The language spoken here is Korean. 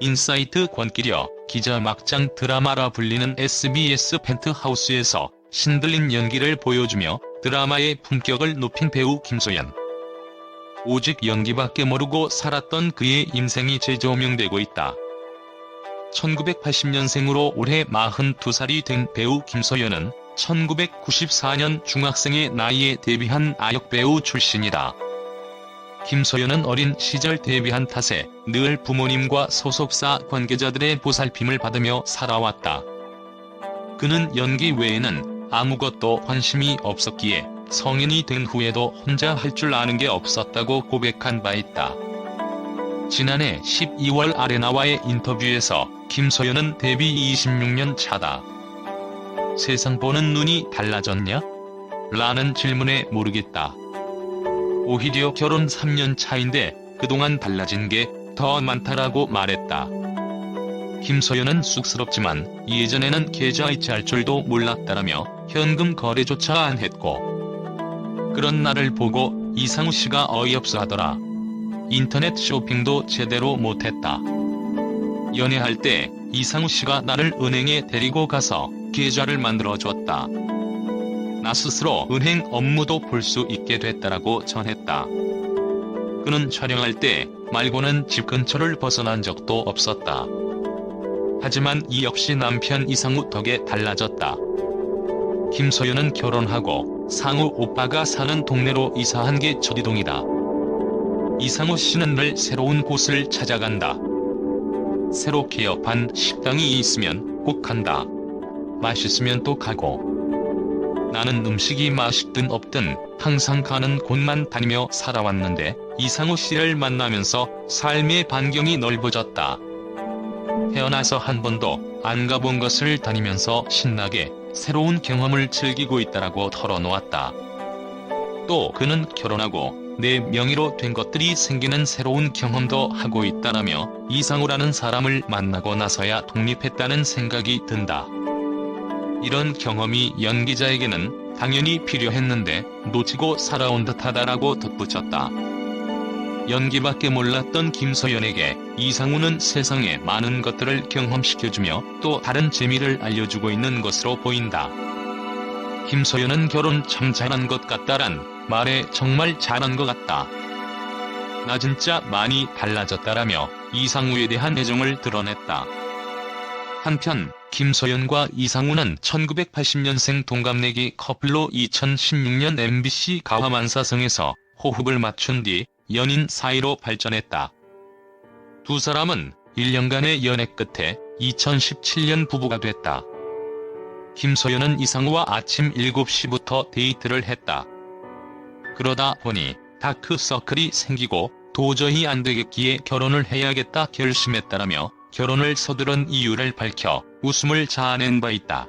인사이트 권기려 기자 막장 드라마라 불리는 SBS 펜트하우스에서 신들린 연기를 보여주며 드라마의 품격을 높인 배우 김소연. 오직 연기밖에 모르고 살았던 그의 인생이 재조명되고 있다. 1980년생으로 올해 42살이 된 배우 김소연은 1994년 중학생의 나이에 데뷔한 아역배우 출신이다. 김소연은 어린 시절 데뷔한 탓에 늘 부모님과 소속사 관계자들의 보살핌을 받으며 살아왔다. 그는 연기 외에는 아무것도 관심이 없었기에 성인이 된 후에도 혼자 할 줄 아는 게 없었다고 고백한 바 있다. 지난해 12월 아레나와의 인터뷰에서 김소연은 데뷔 26년 차다. 세상 보는 눈이 달라졌냐? 라는 질문에 모르겠다. 오히려 결혼 3년 차인데 그동안 달라진 게 더 많다라고 말했다. 김소연은 쑥스럽지만 예전에는 계좌이체 할 줄도 몰랐다라며 현금 거래조차 안 했고 그런 나를 보고 이상우 씨가 어이없어 하더라. 인터넷 쇼핑도 제대로 못했다. 연애할 때 이상우 씨가 나를 은행에 데리고 가서 계좌를 만들어줬다. 나 스스로 은행 업무도 볼 수 있게 됐다라고 전했다. 그는 촬영할 때 말고는 집 근처를 벗어난 적도 없었다. 하지만 이 역시 남편 이상우 덕에 달라졌다. 김소연은 결혼하고 상우 오빠가 사는 동네로 이사한 게 저리동이다. 이상우 씨는 늘 새로운 곳을 찾아간다. 새로 개업한 식당이 있으면 꼭 간다. 맛있으면 또 가고. 나는 음식이 맛있든 없든 항상 가는 곳만 다니며 살아왔는데 이상우 씨를 만나면서 삶의 반경이 넓어졌다. 태어나서 한 번도 안 가본 것을 다니면서 신나게 새로운 경험을 즐기고 있다라고 털어놓았다. 또 그는 결혼하고 내 명의로 된 것들이 생기는 새로운 경험도 하고 있다라며 이상우라는 사람을 만나고 나서야 독립했다는 생각이 든다. 이런 경험이 연기자에게는 당연히 필요했는데 놓치고 살아온 듯하다라고 덧붙였다. 연기밖에 몰랐던 김소연에게 이상우는 세상의 많은 것들을 경험시켜주며 또 다른 재미를 알려주고 있는 것으로 보인다. 김소연은 결혼 참 잘한 것 같다란 말에 정말 잘한 것 같다. 나 진짜 많이 달라졌다라며 이상우에 대한 애정을 드러냈다. 한편 김소연과 이상우는 1980년생 동갑내기 커플로 2016년 MBC 가화만사성에서 호흡을 맞춘 뒤 연인 사이로 발전했다. 두 사람은 1년간의 연애 끝에 2017년 부부가 됐다. 김소연은 이상우와 아침 7시부터 데이트를 했다. 그러다 보니 다크서클이 생기고 도저히 안 되겠기에 결혼을 해야겠다 결심했다라며 결혼을 서두른 이유를 밝혀 웃음을 자아낸 바 있다.